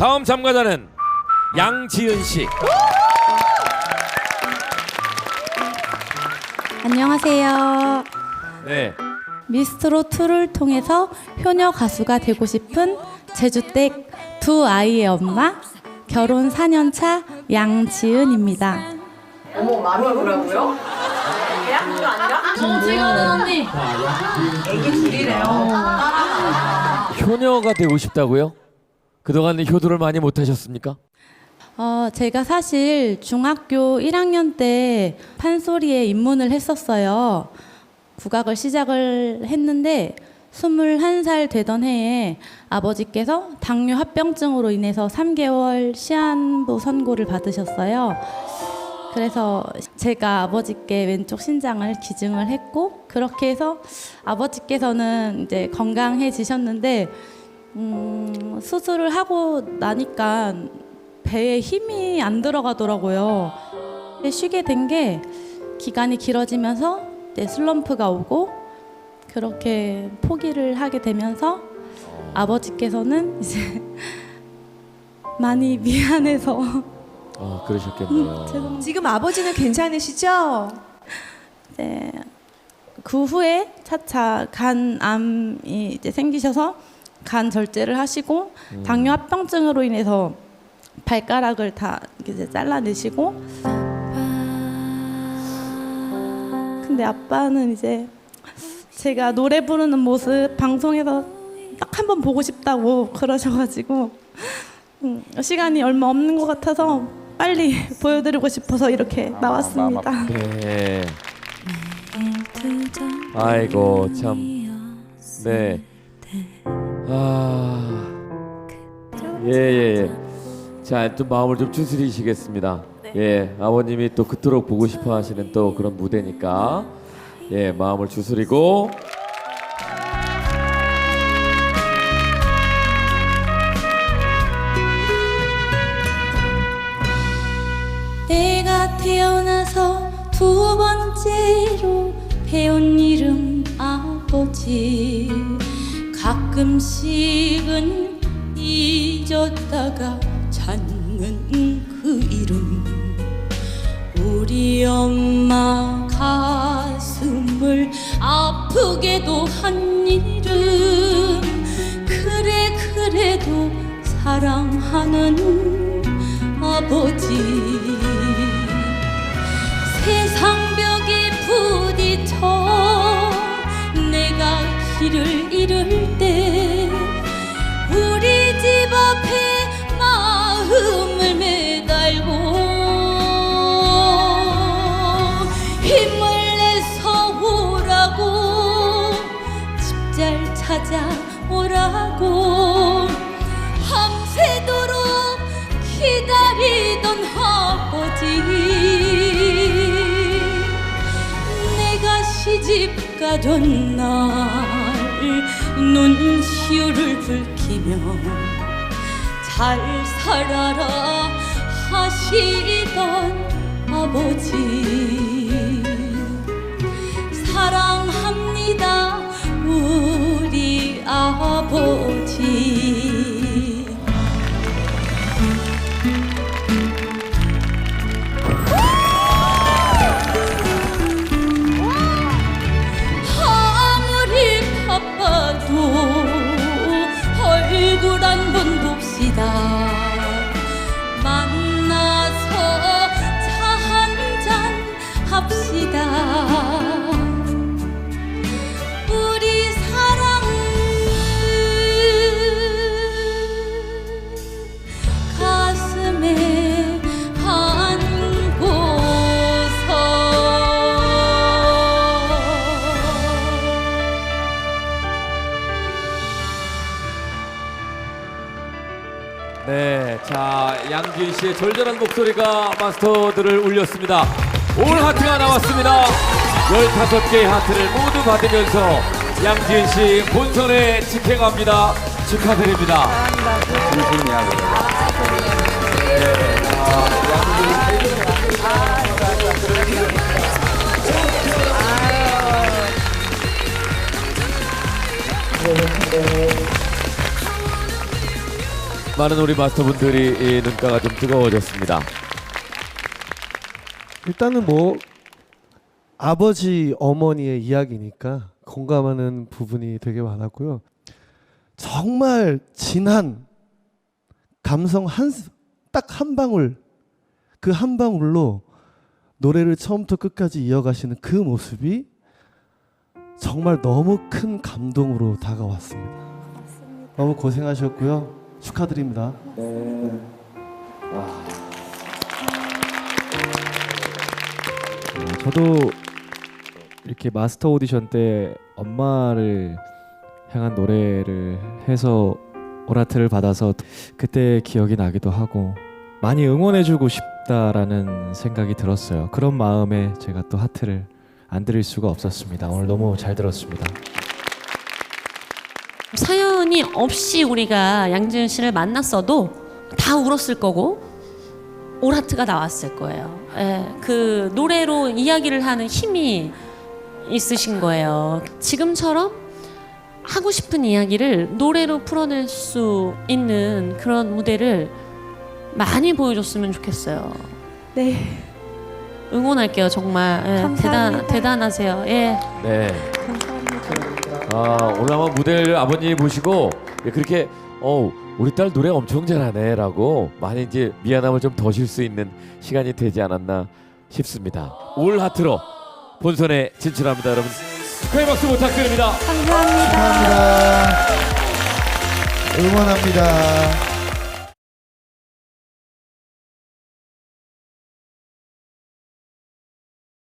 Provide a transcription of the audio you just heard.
다음 참가자는 양지은 씨. 안녕하세요. 네. 미스트로 2를 통해서 효녀 가수가 되고 싶은 제주댁 두 아이의 엄마 결혼 4년차 양지은입니다. 어머 마음이 뭐라고요? 대학교 아니라? 애기 둘이래요. 효녀가 되고 싶다고요? 그동안 효도를 많이 못 하셨습니까? 어, 제가 사실 중학교 1학년 때 판소리에 입문을 했었어요. 국악을 시작을 했는데 21살 되던 해에 아버지께서 당뇨 합병증으로 인해서 3개월 시한부 선고를 받으셨어요. 그래서 제가 아버지께 왼쪽 신장을 기증을 했고 그렇게 해서 아버지께서는 이제 건강해지셨는데 음, 수술을 하고 나니까 배에 힘이 안 들어가더라고요. 쉬게 된 게 기간이 길어지면서 이제 슬럼프가 오고 그렇게 포기를 하게 되면서 아버지께서는 이제 많이 미안해서 아 그러셨겠네요. 죄송 지금 아버지는 괜찮으시죠? 이제 그 후에 차차 간암이 이제 생기셔서 간 절제를 하시고 당뇨 합병증으로 인해서 발가락을 다 이제 잘라내시고 근데 아빠는 이제 제가 노래 부르는 모습 방송에서 딱 한 번 보고 싶다고 그러셔가지고 음, 시간이 얼마 없는 것 같아서 빨리 보여드리고 싶어서 이렇게 나왔습니다. 네. 아이고 참. 네. 아. 예 예 예. 자, 좀 마음을 좀 추스리시겠습니다. 예, 아버님이 또 그토록 보고 싶어 하시는 또 그런 무대니까. 예, 마음을 추스리고 내가 태어나서 두 번째로 배운 이름 아버지 가끔씩은 잊었다가 찾는 그 이름. 우리 엄마 가슴을 아프게도 한 이름 그래 그래도 사랑하는 아버지 오라고 밤새도록 기다리던 아버지. 내가 시집 가던 날 눈시울을 붉히며 잘 살아라 하시던 아버지. 사랑합니다 우리 네, 자 양지은 씨의 절절한 목소리가 마스터들을 울렸습니다. 올 하트가 나왔습니다. 15개의 하트를 모두 받으면서 양지은 씨 본선에 직행합니다. 축하드립니다. 많은 우리 마스터분들이 이 눈가가 좀 뜨거워졌습니다. 일단은 뭐 아버지 어머니의 이야기니까 공감하는 부분이 되게 많았고요. 정말 진한 감성 한 딱 한 방울 그 한 방울로 노래를 처음부터 끝까지 이어가시는 그 모습이 정말 너무 큰 감동으로 다가왔습니다. 너무 고생하셨고요. 축하드립니다. 저도 이렇게 마스터 오디션 때 엄마를 향한 노래를 해서 오라트를 받아서 그때 기억이 나기도 하고 많이 응원해주고 싶다라는 생각이 들었어요. 그런 마음에 제가 또 하트를 안 드릴 수가 없었습니다. 오늘 너무 잘 들었습니다. 사연 이 없이 우리가 양지은 씨를 만났어도 다 울었을 거고 오라트가 나왔을 거예요. 예, 그 노래로 이야기를 하는 힘이 있으신 거예요. 지금처럼 하고 싶은 이야기를 노래로 풀어낼 수 있는 그런 무대를 많이 보여줬으면 좋겠어요. 네, 응원할게요, 정말. 예. 대단, 대단하세요. 예. 네. 감사합니다. 아, 오늘 아마 무대를 아버님이 보시고 그렇게 어 우리 딸 노래 엄청 잘하네라고 많이 이제 미안함을 좀 더실 수 있는 시간이 되지 않았나 싶습니다. 올 하트로 본선에 진출합니다, 여러분. 축하의 박수 부탁드립니다. 감사합니다. 감사합니다. 응원합니다.